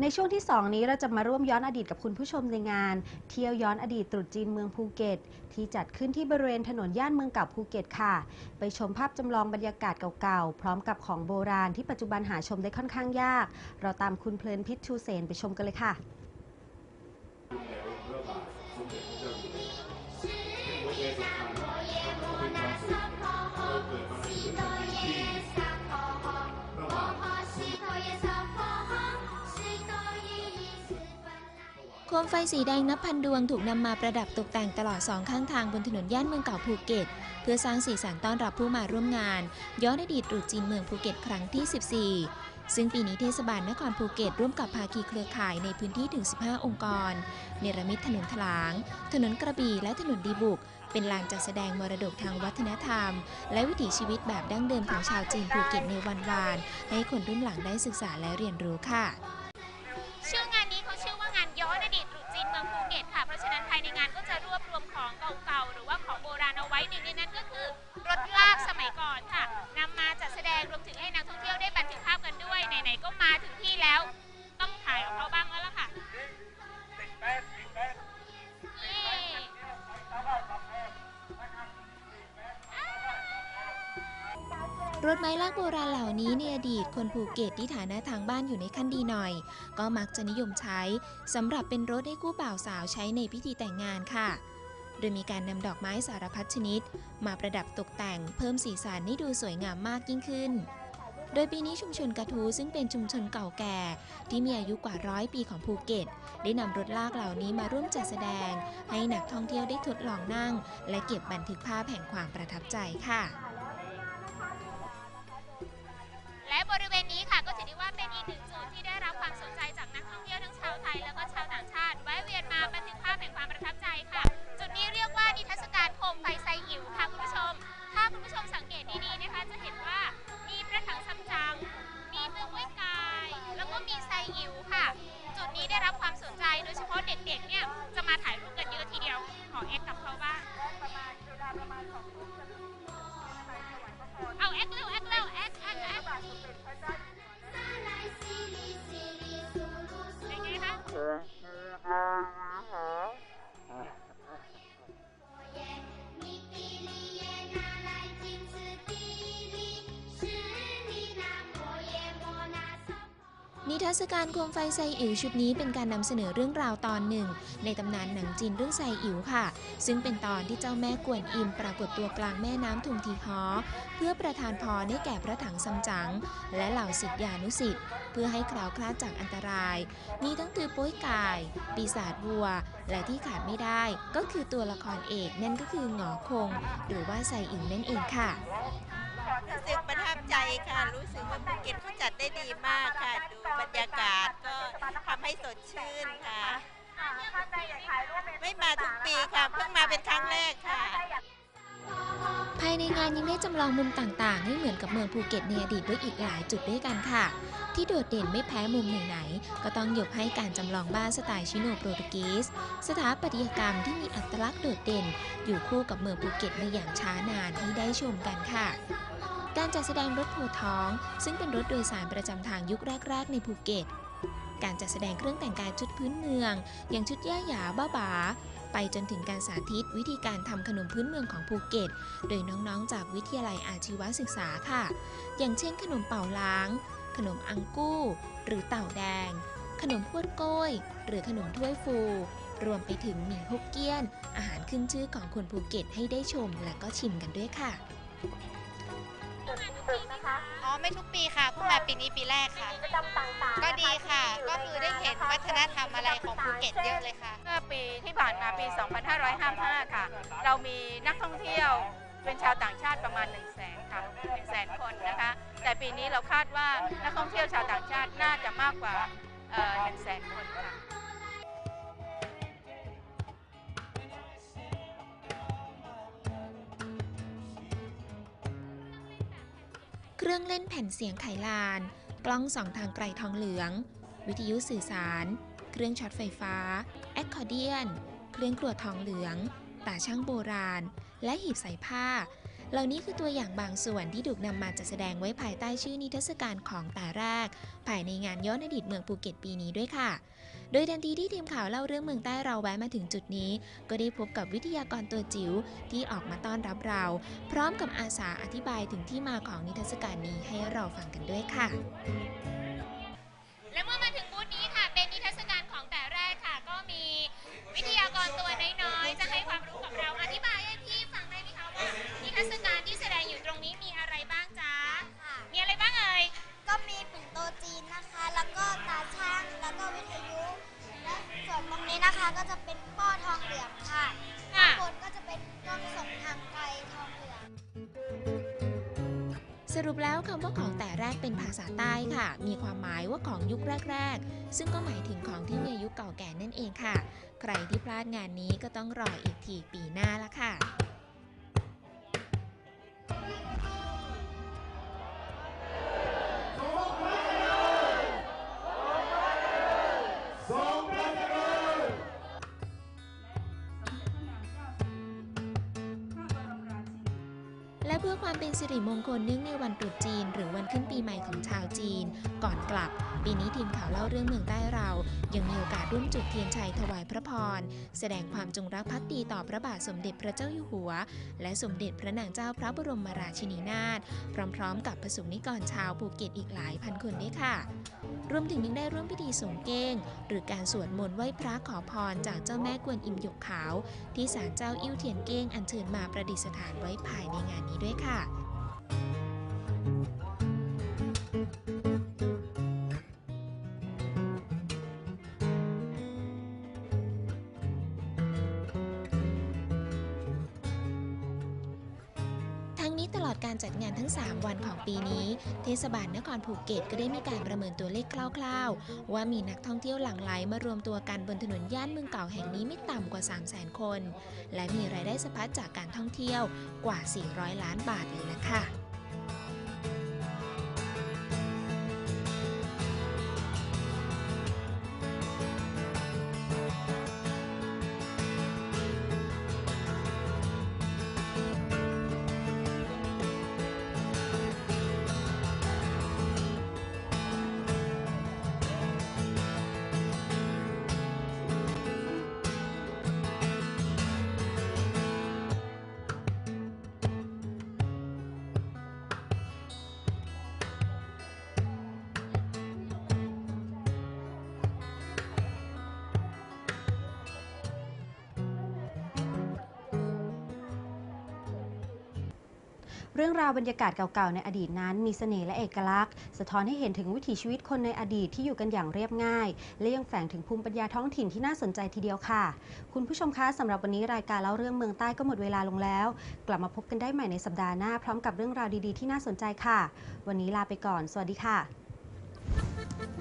ในช่วงที่ 2 นี้เราจะมาร่วมย้อนอดีตกับคุณผู้ชมในงาน เที่ยวย้อนอดีตตรุษจีนเมืองภูเก็ต ที่จัดขึ้นที่บริเวณถนนย่านเมืองเก่าภูเก็ตค่ะ ไปชมภาพจำลองบรรยากาศเก่าๆ พร้อมกับของโบราณที่ปัจจุบันหาชมได้ค่อนข้างยาก เราตามคุณเพลินพิษชูเสนไปชมกันเลยค่ะ คมไฟสีแดงนับพันดวงถูกนำมาประดับตกแต่งตลอดสองข้างทางบนถนนย่านเมืองเก่าภูเก็ต เพื่อสร้างสีสันต้อนรับผู้มาร่วมงาน ย้อนอดีตตรุษจีนเมืองภูเก็ตครั้งที่ 14ซึ่งปีนี้เทศบาลนครภูเก็ตร่วมกับภาคีเครือข่ายในพื้นที่ถึง 15 องค์กร เนรมิตถนนถลาง ถนนกระบี่และถนนดีบุก เป็นลานจัดแสดงมรดกทางวัฒนธรรม และวิถีชีวิตแบบดั้งเดิมของชาวจีนภูเก็ตในวันวาน ให้คนรุ่นหลังได้ศึกษาและเรียนรู้ค่ะ ของโบราณเอาไว้หนึ่งในนั้นก็คือ รถลากสมัยก่อนค่ะนำมาจัดแสดงรวมถึงให้นักท่องเที่ยวได้บันทึกภาพกันด้วยไหนๆก็มาถึงที่แล้ว ต้องถ่ายกับเขาบ้างแล้วล่ะค่ะรถไม้ลากโบราณเหล่านี้ในอดีตคนภูเก็ตที่ฐานะทางบ้านอยู่ในขั้นดีหน่อย ก็มักจะนิยมใช้สำหรับเป็นรถให้คู่บ่าวสาวใช้ในพิธีแต่งงานค่ะ โดยมีการนำดอกไม้สารพัดชนิด มาประดับตกแต่งเพิ่มสีสันให้ดูสวยงามมากยิ่งขึ้น โดยปีนี้ชุมชนกระทูซึ่งเป็นชุมชนเก่าแก่ ที่มีอายุกว่าร้อยปีของภูเก็ต ได้นำรถลากเหล่านี้มาร่วมจัดแสดง ให้นักท่องเที่ยวได้ทดลองนั่ง และเก็บบันทึกภาพแห่งความประทับใจค่ะและ ทรรศการโคมไฟไซอิ๋วชุดนี้เป็นการนำเสนอเรื่องราวตอนหนึ่ง ในตำนานหนังจีนเรื่องไซอิ๋วค่ะ ซึ่งเป็นตอนที่เจ้าแม่กวนอิมปรากฏตัวกลางแม่น้ำทุงทีฮอเพื่อประทานพรให้แก่พระถังซัมจั๋งและเหล่าศิษยานุศิษย์เพื่อให้คลาวคลาดจากอันตราย มีทั้งตือป้ยกาย ปีศาจวัว และที่ขาดไม่ได้ก็คือตัวละครเอกนั่นก็คือหงอคง หรือว่าไซอิ๋วนั่นเองค่ะรู้สึกประ ทับใจค่ะ รู้สึกว่าภูเก็ตเขาจัดได้ดีมากค่ะ ดูบรรยากาศก็ทำให้สดชื่นค่ะ ไม่มาทุกปีค่ะ เพิ่งมาเป็นครั้งแรกค่ะ ภายในงานยังได้จำลองมุมต่างๆ ให้เหมือนกับเมืองภูเก็ตในอดีตไว้อีกหลายจุดด้วยกันค่ะ ที่โดดเด่นไม่แพ้มุมไหนๆก็ต้องยกให้การจำลองบ้านสไตล์ชิโนโปรตุเกสสถาปัตยกรรมที่มีอัตลักษณ์โดดเด่น อยู่คู่กับเมืองภูเก็ตมาอย่างช้านานให้ได้ชมกันค่ะ การจัดแสดงรถโพท้อง ซึ่งเป็นรถโดยสารประจำทางยุคแรก ๆ ในภูเก็ต การจัดแสดงเครื่องแต่งกายชุดพื้นเมือง อย่างชุดย่าหยาบ้าบาไปจนถึงการสาธิตวิธีการทำขนมพื้นเมืองของภูเก็ต โดยน้องๆ จากวิทยาลัยอาชีวศึกษาค่ะ อย่างเช่น ขนมเป่าล้าง ขนมอังกู้ หรือเต่าแดง ขนมพวดโก้ย หรือขนมถ้วยฟู รวมไปถึงหมี่ฮกเกี้ยน อาหารขึ้นชื่อของคนภูเก็ตให้ได้ชมและก็ชิมกันด้วยค่ะ อ๋อไม่ทุกปีค่ะเพิ่งมาปีนี้ปีแรกค่ะก็ดีค่ะ ก็คือได้เห็นวัฒนธรรมอะไรของภูเก็ตเยอะเลยค่ะ เมื่อปีที่ผ่านมาปี 2555 ค่ะ เรามีนักท่องเที่ยวเป็นชาวต่างชาติประมาณ 1 0 0 0 0แสนค่ะ1 0 0 0 0 0 คนนะคะ แต่ปีนี้เราคาดว่านักท่องเที่ยวชาวต่างชาติน่าจะมากกว่า1 0 0 0 0แสนคนค่ะ รื่องเล่นแผ่นเสียงไขลาน กล้องสองทางไกลทองเหลือง วิทยุสื่อสาร เครื่องช็อตไฟฟ้า แอคคอร์เดียน เครื่องกรวดทองเหลือง ตาช่างโบราณ และหีบใส่ผ้า เหล่านี้คือตัวอย่างบางส่วนที่ถูกนำมาจัดแสดงไว้ภายใต้ชื่อนิทรรศการของแต่แรก ภายในงานย้อนอดีตเมืองภูเก็ตปีนี้ด้วยค่ะ โดยทันทีที่ทีมข่าวเล่าเรื่องเมืองใต้เราแวะมาถึงจุดนี้ ก็ได้พบกับวิทยากรตัวจิ๋วที่ออกมาต้อนรับเรา พร้อมกับอาสาอธิบายถึงที่มาของนิทรรศการนี้ให้เราฟังกันด้วยค่ะ และเมื่อมา ทางไกลทองเหลืองสรุปแล้วคำว่าของแต่แรกเป็นภาษาใต้ค่ะ มีความหมายว่าของยุคแรก ๆ ซึ่งก็หมายถึงของที่มีอายุเก่าแก่นั่นเองค่ะ ใครที่พลาดงานนี้ก็ต้องรออีกทีปีหน้าละค่ะ ความเป็นสิริมงคลเนื่องในวันตรุษจีน หรือวันขึ้นปีใหม่ของชาวจีน ก่อนกลับ ปีนี้ทีมข่าวเล่าเรื่องเมืองใต้เรา ยังมีโอกาสร่วมจุดเทียนชัยถวายพระพร แสดงความจงรักภักดีต่อพระบาทสมเด็จพระเจ้าอยู่หัว และสมเด็จพระนางเจ้าพระบรมราชินีนาถพร้อมๆ กับประสงนิกรชาวภูเก็ตอีกหลายพันคนด้วยค่ะ รวมถึงยังได้ร่วมพิธีสงเก้ง หรือการสวดมนต์ไหว้พระขอพรจากเจ้าแม่กวนอิมหยกขาว ที่ศาลเจ้าอิ่วเทียนเก้งอัญเชิญมาประดิษฐานไว้ภายในงานนี้ด้วยค่ะ นี้ตลอดการจัดงานทั้ง 3 วันของปีนี้ เทศบาลนครภูเก็ตก็ได้มีการประเมินตัวเลขคร่าวๆ ว่ามีนักท่องเที่ยวหลั่งไหลมารวมตัวกันบนถนนย่านเมืองเก่าแห่งนี้ไม่ต่ำกว่า 3 0 0 0 0 0 คน และมีรายได้สะพัดจากการท่องเที่ยวกว่า 400 ล้านบาทเลยล่ะค่ะ เรื่องราวบรรยากาศเก่าๆในอดีตนั้น มีเสน่ห์และเอกลักษณ์ สะท้อนให้เห็นถึงวิถีชีวิตคนในอดีตที่อยู่กันอย่างเรียบง่าย และยังแฝงถึงภูมิปัญญาท้องถิ่นที่น่าสนใจทีเดียวค่ะ คุณผู้ชมคะสำหรับวันนี้รายการเล่าเรื่องเมืองใต้ก็หมดเวลาลงแล้ว กลับมาพบกันได้ใหม่ในสัปดาห์หน้าพร้อมกับเรื่องราวดีๆที่น่าสนใจค่ะ วันนี้ลาไปก่อน สวัสดีค่ะ